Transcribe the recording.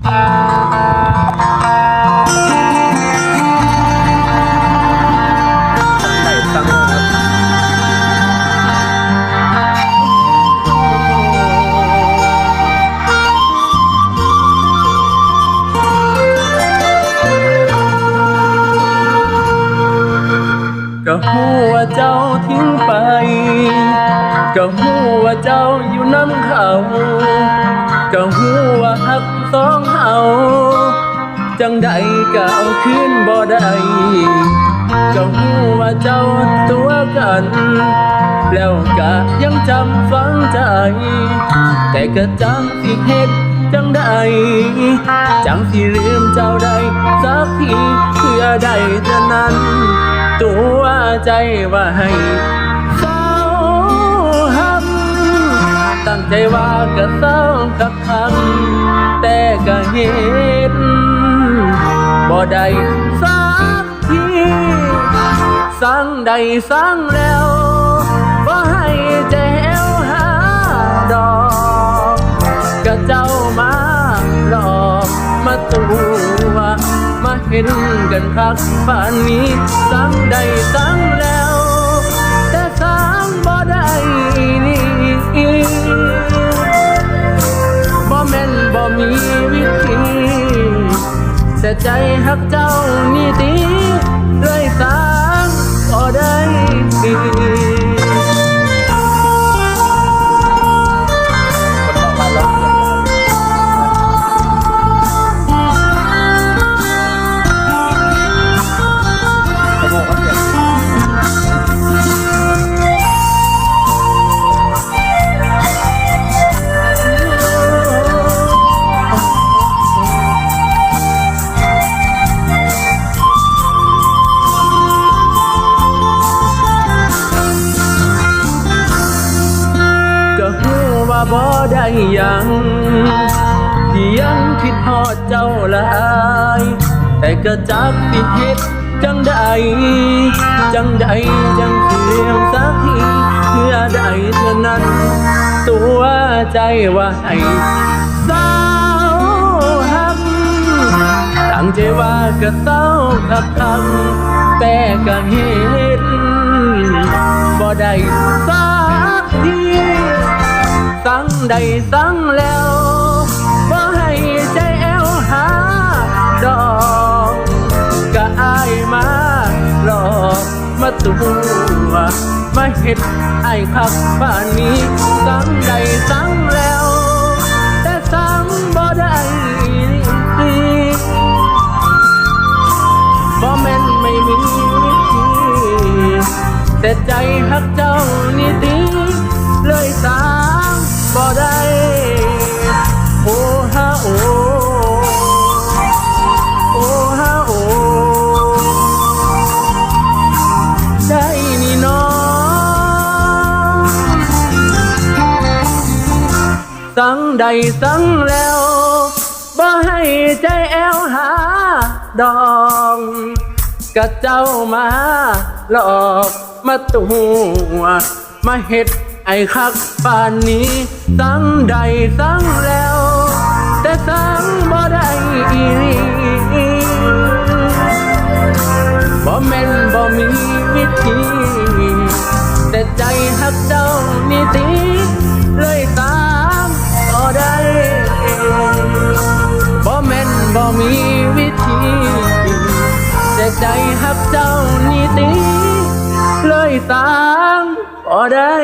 ก็หูว่าเจ้าทิ้งไปก็หูว่าเจ้าอยู่น้ำเขาก็หูว่าหัก สองเฮาจังใดก็เอาคืนบ่ได้ก็หูว่าเจ้าตัวกัน แล้วก็ยังจำฝังใจ แต่ก็จังสิเฮ็ดจังใดจังสิลืมเจ้าได้สักทีเพื่อได้เท่านั้น ตัวใจว่าให้เศร้าหักตั้งใจว่าก็เศร้ากับคำ แต่ก็เห็นบ่ได้สักทีสั่งใดสั่งแล้วบ่ให้แจวหาดอกก็เจ้ามาหลอกมาตัวมาเห็นกันคักป่านนี้สั่งใดสั่ง แต่ใจหักเจ้านี่ตี บ่ได้ยังที่ยังคิดฮอดเจ้าหลายแต่ก็จักสิเฮ็ดจังใดจังใดจังเลี้ยงสักทีเพื่อได้เท่านั้น ตัวใจว่าให้สาวหักตั้งใจว่าก็เศร้าคักคำแต่ก็เห็นบ่ได้สัก สั่งใดสังแล้วบ่ให้ใจแอวหาดอกก็อายมาหลอกมาตัวมาเฮ็ดไอ้ายคักป่านนี้สังใดสังแล้ว แต่สังบ่ได้บ่แม่นไม่มีวิธีแต่ใจหักเจ้านี่ดี สั่งใดสั่งแล้วบ่ให้ใจแอวหาดองกะเจ้ามาหลอกมาตัวมาเฮ็ดไอ้คักป่านนี้ สั่งใดสั่งแล้ว แต่สั่งบ่ได้อีหลีบ่แม่นบ่มีวิธีแต่ใจหักเจ้านี่ตี ม่นบ่มีวิธีแต่ใจหักเจ้านี่ตีเลยตามก็ได้